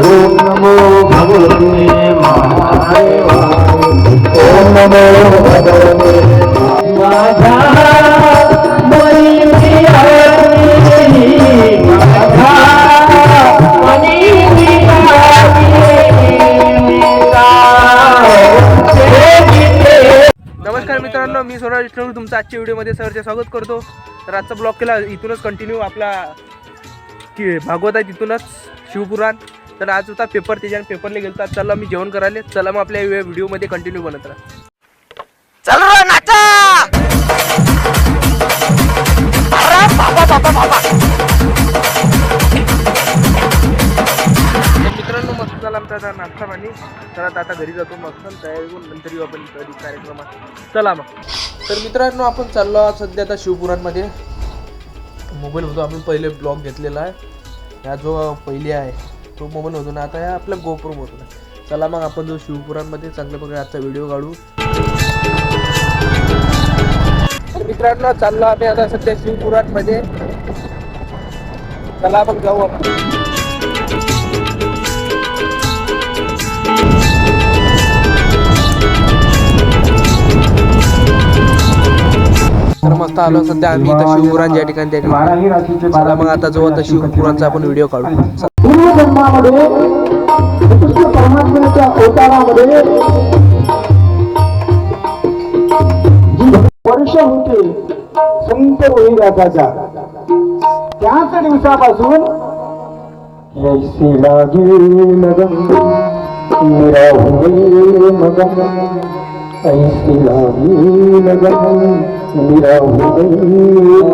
नमो भगवते नमो भगवते नमस्कार मित्रांनो मी सोनार विष्णू तुमचं आजच्या व्हिडिओमध्ये सरचे स्वागत करतो. तर आजचा ब्लॉग केला इथूनच कंटिन्यू आपला की भागवत आहे तिथूनच शिवपुराण. तर आज होता पेपर त्याच्याने पेपरला गेलो चला मी जेवण करायला चला मग आपल्या व्हिडिओमध्ये कंटिन्यू बनत राहा. चल रे नाचा! अरे बाबा बाबा बाबा! तर मित्रांनो मस्त झाला आमचा आता नाश्ता पाणी. तर आता घरी जातो. मस्त तयारी होऊन नंतर येऊ आपण कार्यक्रमात. चला मग. तर मित्रांनो आपण चाललो आहोत सध्या आता शिवपुराणमध्ये. मोबाईल होतो आपण पहिले ब्लॉग घेतलेला आहे. ह्या जो पहिले आहे तो मोबाईल होतो ना आता ह्या आपल्या गोप्रो होतो. ना चला मग आपण जो शिवपुराणमध्ये चांगल्या प्रकारे आजचा व्हिडिओ काढू. मित्रांनो चाललो आम्ही आता सध्या शिवपुराणमध्ये. चला मग जाऊ आपण. तर मस्त आलो सध्या आम्ही इथं शिवपुराण ज्या ठिकाणी त्या ठिकाणी. चला मग आता जो आता शिवपुराणचा आपण व्हिडिओ काढू. पूर्वजन्मामध्ये कृष्ण परमात्म्याच्या अवतारामध्ये वर्ष होते संत रोहिदासाच्या त्याच दिवसापासून ऐसी लागे लगन मेरा हुए लागे मेरा हुए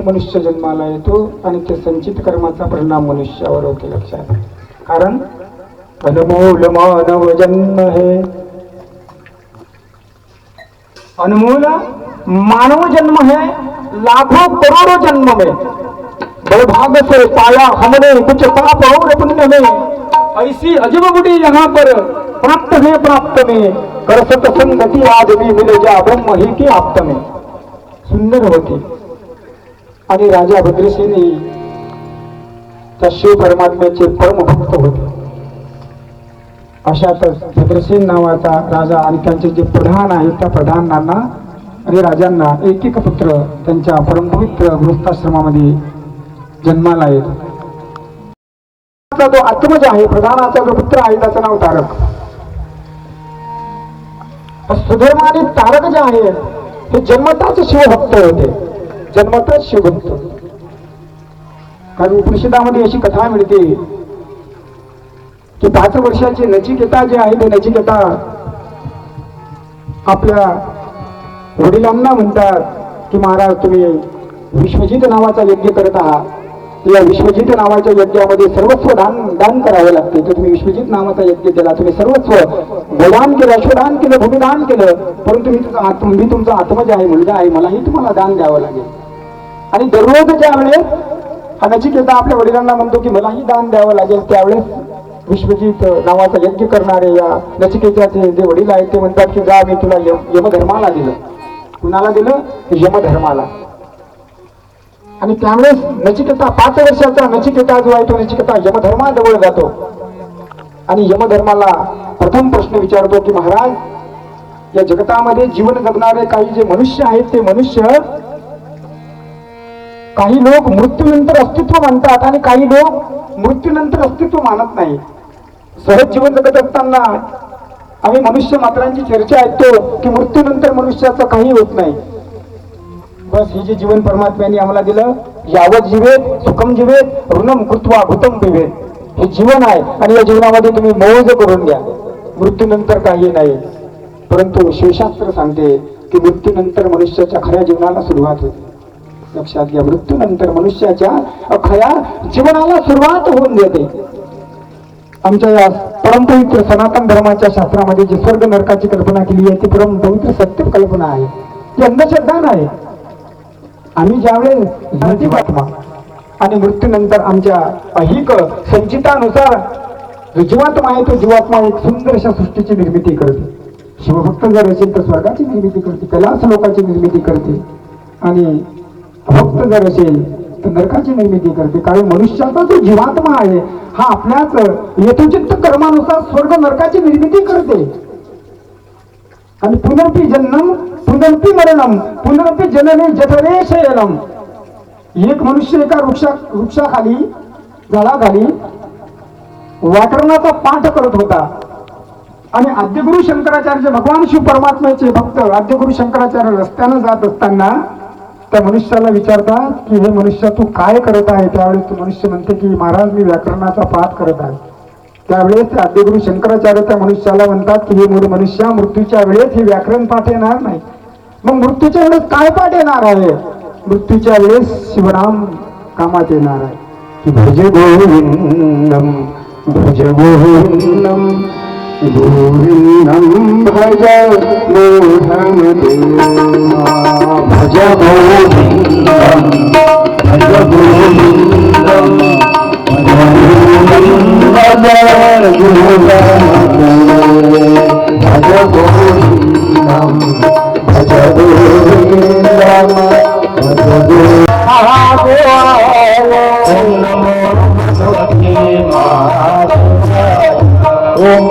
म्हणून मनुष्य जन्माला येतो आणि ते संचित कर्माचा परिणाम मनुष्यावर होते लक्षात. कारण अनमोल मानव जन्म हे. अनमोल मानव जन्म है लाखों करोड़ों जन्म में. दुर्भाग्य से पाया हमने कुछ पाप और पुण्य में. ऐसी अजब बुढ़ी यहाँ पर प्राप्त है प्राप्त में. कर सत संगति आज भी मिले जा ब्रह्म ही के आप्त में. सुंदर होती। आणि राजा भद्रसेनी त्या शिव परमात्म्याचे परमभक्त होते. अशातच भद्रसेन नावाचा राजा आणि त्यांचे जे प्रधान आहेत त्या प्रधानांना आणि राजांना एक एक पुत्र त्यांच्या परमपवित्र गृहस्थाश्रमामध्ये जन्माला येतो. जो आत्मज आहे प्रधानाचा जो पुत्र आहे त्याचं नाव तारक. सुधर्म आणि तारक जे आहेत हे जन्मताच शिवभक्त होते. जन्मतच शिवभक्त. कारण उपनिषदामध्ये अशी कथा मिळते की पाच वर्षाचे नचिकेता जे आहे ते नचिकेता आपल्या वडिलांना म्हणतात की महाराज तुम्ही विश्वजित नावाचा यज्ञ करत आहात. या विश्वजित नावाच्या यज्ञामध्ये सर्वस्व दान दान करावे लागते. तर तुम्ही विश्वजित नावाचा यज्ञ केला तुम्ही सर्वस्व गोदान केलं अश्वदान केलं भूमिदान केलं परंतु मी तुमचा आत्म मी तुमचा आत्मज आहे मुलगा आहे मलाही तुम्हाला दान द्यावं लागेल. आणि दररोज ज्या वेळेस हा नचिकेता आपल्या वडिलांना म्हणतो की मलाही दान द्यावं लागेल. त्यावेळेस विश्वजित नावाचा यज्ञ करणारे या नचिकेताचे जे वडील आहेत ते म्हणतात की जा मी तुला यमधर्माला दिलं. कुणाला दिलं? यमधर्माला. आणि त्यावेळेस नचिकेता पाच वर्षाचा नचिकेता जो आहे तो नचिकेता यमधर्माजवळ जातो. आणि यमधर्माला प्रथम प्रश्न विचारतो की महाराज या जगतामध्ये जीवन जगणारे काही जे मनुष्य आहेत ते मनुष्य काही लोक मृत्यूनंतर अस्तित्व मानतात आणि काही लोक मृत्यूनंतर अस्तित्व मानत नाही सहज जीवन जगत असताना आम्ही मनुष्य मात्रांची चर्चा ऐकतो की मृत्यूनंतर मनुष्याचं काही होत नाही. बस हे जे जीवन परमात्म्याने आम्हाला दिलं यावत जीवेत सुखम जीवेत ऋणम कृत्वा भूतम पिवेत हे जीवन आहे आणि या जीवनामध्ये तुम्ही मौज करून घ्या. मृत्यूनंतर काही नाही. परंतु शिवशास्त्र सांगते की मृत्यूनंतर मनुष्याच्या खऱ्या जीवनाला सुरुवात होते. लक्षात घ्या मृत्यूनंतर मनुष्याच्या खऱ्या जीवनाला सुरुवात होऊन देते. आमच्या या परमपवित्र सनातन धर्माच्या शास्त्रामध्ये जी स्वर्ग नरकाची कल्पना केली आहे ती परमपवित्र सत्य कल्पना आहे. ती अंधश्रद्धा नाही. आम्ही ज्यावेळेस आत्मा आणि मृत्यूनंतर आमच्या अहिक संचितानुसार जो जीवात्मा आहे तो जीवात्मा एक सुंदर अशा सृष्टीची निर्मिती करते. शिवभक्त जर असेल तर स्वर्गाची निर्मिती करते कैलास लोकाची निर्मिती करते. आणि भक्त जर असेल तर नरकाची निर्मिती करते. कारण मनुष्याचा जो जीवात्मा आहे हा आपल्याच यथोचित्त कर्मानुसार स्वर्ग नरकाची निर्मिती करते. आणि पुनरपी जन्म पुनरपी मरणम पुनरपी जनने जठरे शयनम. एक मनुष्य एका वृक्षा वृक्षाखाली झाडाखाली व्याकरणाचा पाठ करत होता. आणि आद्यगुरु शंकराचार्य भगवान शिव परमात्म्याचे भक्त आद्यगुरु शंकराचार्य रस्त्यानं जात असताना त्या मनुष्याला विचारतात की हे मनुष्य तू काय करत आहे? त्यावेळेस तो मनुष्य म्हणते की महाराज मी व्याकरणाचा पाठ करत आहे. त्यावेळेस आद्यगुरु शंकराचार्य त्या मनुष्याला म्हणतात की हे मूळ मनुष्या मृत्यूच्या वेळेस हे व्याकरण पाठ येणार नाही. मग मृत्यूच्या वेळेस काय पाठ येणार आहे? मृत्यूच्या वेळेस शिवराम कामात येणार आहे. की भज गोविंदम भज गोविंदम गोविंदम भज मोहम भज गोविंदम भज गोविंदम। भज गोविंदम भज गोविंदम भज गोविंदम ओम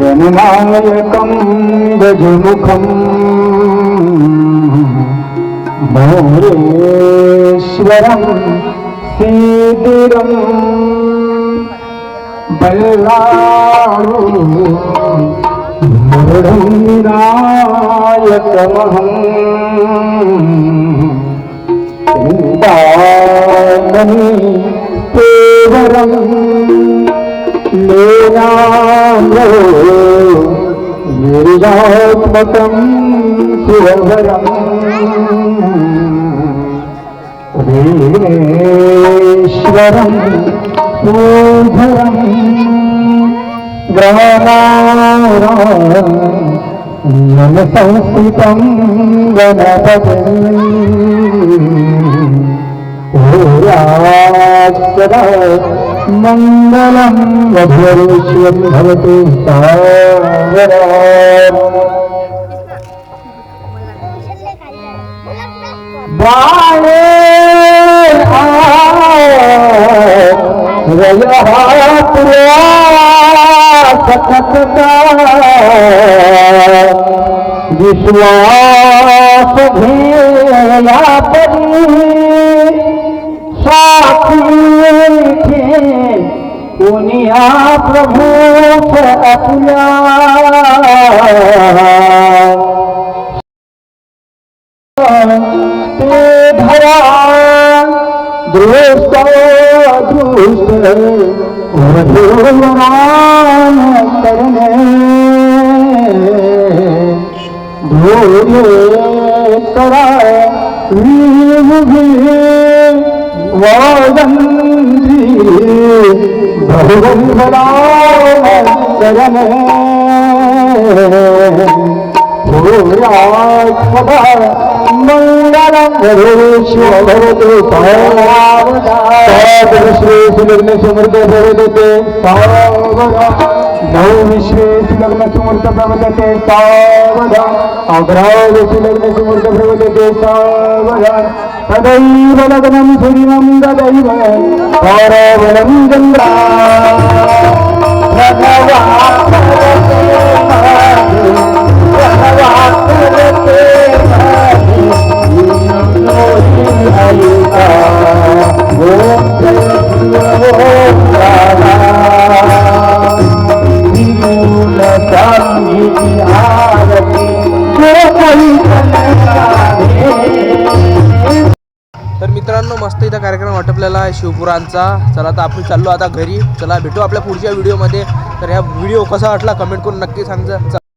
ഗണനായകം ഗജമുഖം. മോരേശ്വരം സീതിരം ബല്ലാളു മുരടം വിനായകമഹം ദേവരം లీలాలో నిర్గాత్మకం శివభరం శ్వరం పూధరం గ్రహణారం సంస్కృతం గణపతి. ఓ मङ्गलं मधुरेश्वरं भवतु बाणे विश्वास भेला परी। पिया दोस्त दोस्त करण भूरे तर واہ मंगलम भवेश्वर भवतु लग्न समर्थ भवते सावधा नव विश्वेश लग्न समर्थ प्रवदते सावधा अग्रावशी लग्न समर्थ प्रवदते सावधा तदैव लग्नं सुरिमं तदैव तर मित्रांनो मस्त इथं कार्यक्रम वाटपलेला आहे शिवपुरांचा चला तर आपण चाललो आता घरी. चला भेटू आपल्या पुढच्या व्हिडिओमध्ये तर ह्या व्हिडिओ कसा वाटला कमेंट करून नक्की सांगा